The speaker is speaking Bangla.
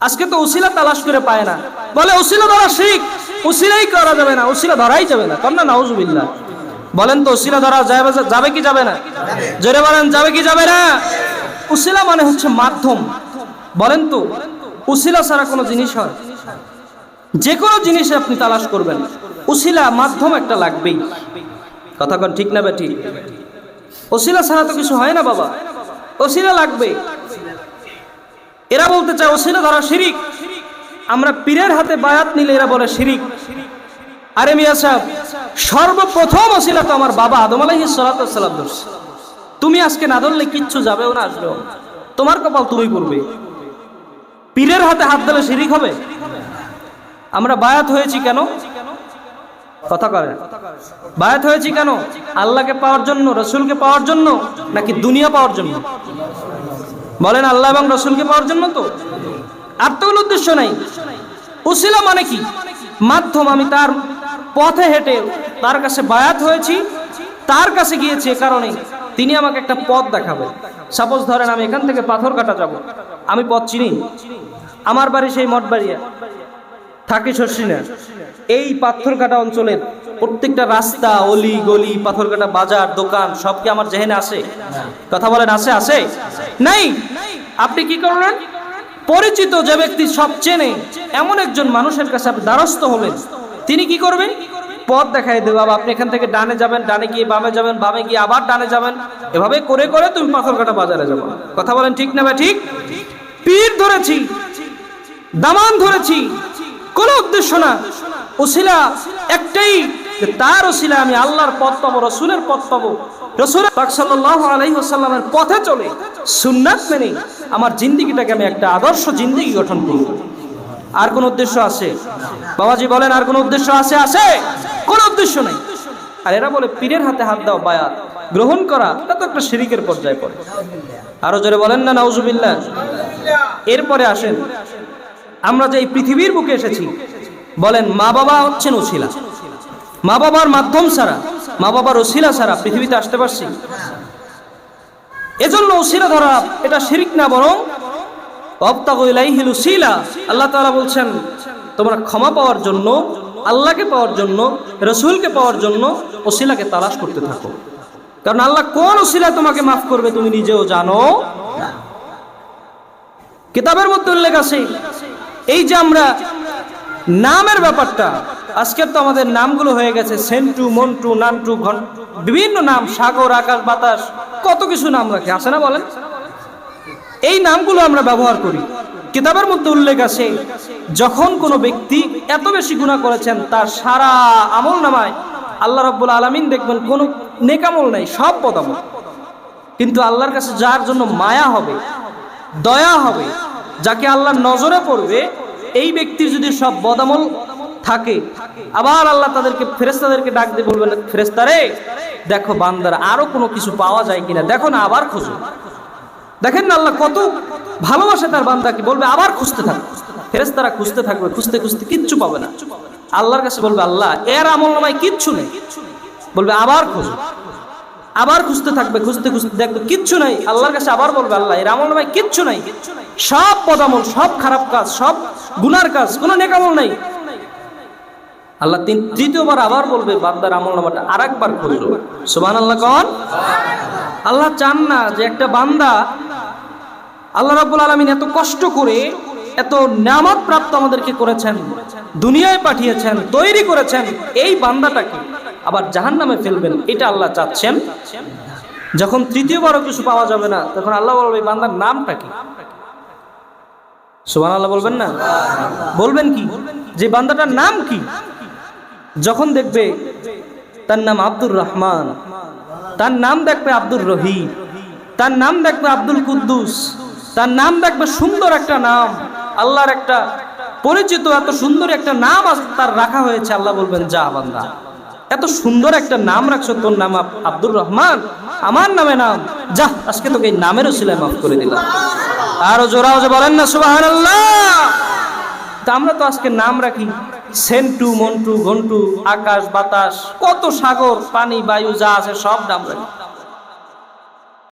আজকে তো উসিলা তালাশ করে পায় না। বলে উসিলা ধরা শিখ। উসিলাই করা যাবে না উসিলা ধরাই যাবে না। কম না, নাউজুবিল্লাহ। বলেন তো উসিলা ধরা যাবে যাবে কি যাবে না? জোরে বলেন, যাবে কি যাবে না? উসিলা মানে হচ্ছে মাধ্যম। বলেন তো উসিলা ছাড়া কোনো জিনিস হয়? যে কোনো জিনিসে আপনি তালাশ করবেন। উসিলা মাধ্যম একটা লাগবেই। কথা কন, ঠিক না বে, ঠিক? ওসিলা ছাড়া তো কিছু হয় না বাবা। ওসিলা লাগবে এরা বলতে চায় ওসিলা ধরা শিরিক। আমরা পীরের হাতে বায়াত নিলে এরা বলে শিরিক। আরে মিয়া সাহেব, সর্বপ্রথম ওসিলা তো আমার বাবা আদম আলাইহি সালাম ধরছে। তুমি আজকে না ধরলে কিচ্ছু যাবেও না, আসবেও তোমার কপাল তুমি করবে। পীরের হাতে হাত দিলে শিরিক হবে? আমরা বায়াত হয়েছি কেন? কথা করে বায়াত হয়েছি কেন? আল্লাহকে পাওয়ার জন্য, রসুলকে পাওয়ার জন্য, নাকি দুনিয়া পাওয়ার জন্য? বলেন আল্লাহ এবং রসুলকে পাওয়ার জন্য তো। আর তো কোনো উদ্দেশ্য নাই। উসিলা মানে কি? মাধ্যম, আমি তার পথে হেঁটে তার কাছে বায়াত হয়েছি, তার কাছে গিয়েছি এ কারণে তিনি আমাকে একটা পথ দেখাবেন সাপোজ ধরেন আমি এখান থেকে পাথর কাটা যাব। আমি পথ চিনি। আমার বাড়ি সেই মঠ বাড়িয়া থাকি না এই পাথরকাটা অঞ্চলের প্রত্যেকটা রাস্তা অলি গলি পাথরকাটা বাজার দোকান সব কি আমার জেহেনে আসে কথা বলেন আসে আসে নাই? আপনি কি করলেন? পরিচিত যে ব্যক্তি সব চেনে এমন একজন মানুষের কাছে আপনি দ্বারস্থ হলেন। তিনি কি করবেন? পথ দেখাই দেবে বাবা আপনি এখান থেকে ডানে যাবেন ডানে গিয়ে বামে যাবেন বামে গিয়ে আবার ডানে যাবেন। এভাবে করে করে তুমি পাথরকাটা বাজারে যাব। কথা বলেন ঠিক না ভাই? ঠিক? পীর ধরেছি দামান ধরেছি। কোনো উদ্দেশ্য না। ওসিলা একটাই তার ওসিলা আমি আল্লাহর পথ পাবো, রসুলের পথ পাবো। রসুল আলাইহি পথে চলে, সুন্নাত মেনে আমার জিন্দিগিটাকে আমি একটা আদর্শ জিন্দিগি গঠন করব। আর কোন উদ্দেশ্য আছে? বাবাজি বলেন, আর কোন উদ্দেশ্য আছে? আছে। কোন উদ্দেশ্য নেই। আর এরা বলে, পীরের হাতে হাত দাও, বায়াত। গ্রহণ করা এটা তো একটা শিরিকের পর্যায়ে পড়ে। আরও জোরে বলেন না, নাউজুবিল্লাহ। এরপরে আসেন। আমরা যে এই পৃথিবীর বুকে এসেছি, বলেন মা বাবা হচ্ছেন ওসিলা। মা বাবার মাধ্যম ছাড়া, মা বাবার ওসিলা ছাড়া পৃথিবীতে আসতে পারছি এজন্য ওসিলা ধরা এটা শিরিক না, বরং আল্লাহ তাআলা বলছেন, তোমরা ক্ষমা পাওয়ার জন্য, আল্লাহকে পাওয়ার জন্য, রসুলকে পাওয়ার জন্য ওসিলাকে তালাশ করতে থাকো। কারণ আল্লাহ কোন ওসিলা তোমাকে মাফ করবে তুমি নিজেও জানো কিতাবের মধ্যে উল্লেখ আছে, এই যে আমরা নামের ব্যাপারটা আজকের তো আমাদের নামগুলো হয়ে গেছে, সেন্টু, মন্টু, নান্টু, ঘন, বিভিন্ন নাম, সাগর, আকাশ, বাতাস, কত কিছু নাম রাখে, আছে না বলেন? এই নামগুলো আমরা ব্যবহার করি। কিতাবের মধ্যে উল্লেখ আছে, যখন কোনো ব্যক্তি এত বেশি গুণা করেছেন, তার সারা আমল নামায় আল্লাহ রাব্বুল আলামিন দেখবেন কোনো নেকামল নাই, সব পদামল কিন্তু আল্লাহর কাছে যার জন্য মায়া হবে, দয়া হবে, যাকে আল্লাহর নজরে পড়বে, এই ব্যক্তির যদি সব বদামল থাকে। আবার আল্লাহ তাদেরকে ফেরেস্তাদেরকে ডাক দিয়ে বলবেন ফেরেস্তারে দেখো বান্দার আরও কোনো কিছু পাওয়া যায় কিনা? দেখো না, আবার খোঁজো। দেখেন না আল্লাহ কত ভালোবাসে তার বান্দাকে, বলবে, আবার খুঁজতে থাকবে ফেরেস্তারা খুঁজতে থাকবে, খুঁজতে খুঁজতে কিচ্ছু পাবে না। আল্লাহর কাছে বলবে, আল্লাহ, এর আমল নামায় কিচ্ছু নেই। বলবে, আবার খোঁজো। আবার খুঁজতে থাকবে, খুঁজতে খুঁজতে দেখবে, কিচ্ছু নাই। আল্লাহর কাছে আবার বলবে, আল্লাহ, এর আমল নামায় কিচ্ছু নাই। সব পদামল সব খারাপ কাজ, সব গুনার কাজ, কোনো নেকামল নাই। আল্লাহ তিন, তৃতীয়বার আবার বলবে, বান্দার আমল নামাটা আর একবার খুঁজো। সুবান আল্লাহ কন? আল্লাহ চান না যে একটা বান্দা আল্লাহ রাব্বুল আলমিন এত কষ্ট করে, এত নামাত প্রাপ্ত আমাদেরকে করেছেন, দুনিয়ায় পাঠিয়েছেন, তৈরি করেছেন এই বান্দাটাকে আবার জাহান নামে ফেলবেন, এটা আল্লাহ চাচ্ছেন। যখন তৃতীয়বারও কিছু পাওয়া যাবে না, তখন আল্লাহ বলবে বান্দার নামটা কি? সুবান আল্লাহ বলবেন না? বলবেন কি? যে বান্দাটার নাম কি? যখন দেখবে তার নাম আব্দুর রহমান, তার নাম দেখবে আব্দুর রহিম, তার নাম দেখবে আব্দুল কুদ্দুস, তার নাম দেখবে সুন্দর একটা নাম, আল্লাহর একটা পরিচিত, এত সুন্দর একটা নাম তার রাখা হয়েছে, আল্লাহ বলবেন, যা বান্দা, এত সুন্দর একটা নাম রাখছো, তোর নাম আব্দুর রহমান, আমার নামে নাম, যা, আজকে তোকে এই নামেরও সিলাই মাফ করে দিলাম। আরও জোরাও যে বলেন না সুবাহান তা আমরা তো আজকে নাম রাখি। সেন্টু মন্টু ঘন্টু আকাশ বাতাস কত সাগর পানি বায়ু যা আছে সব নাম রাখি।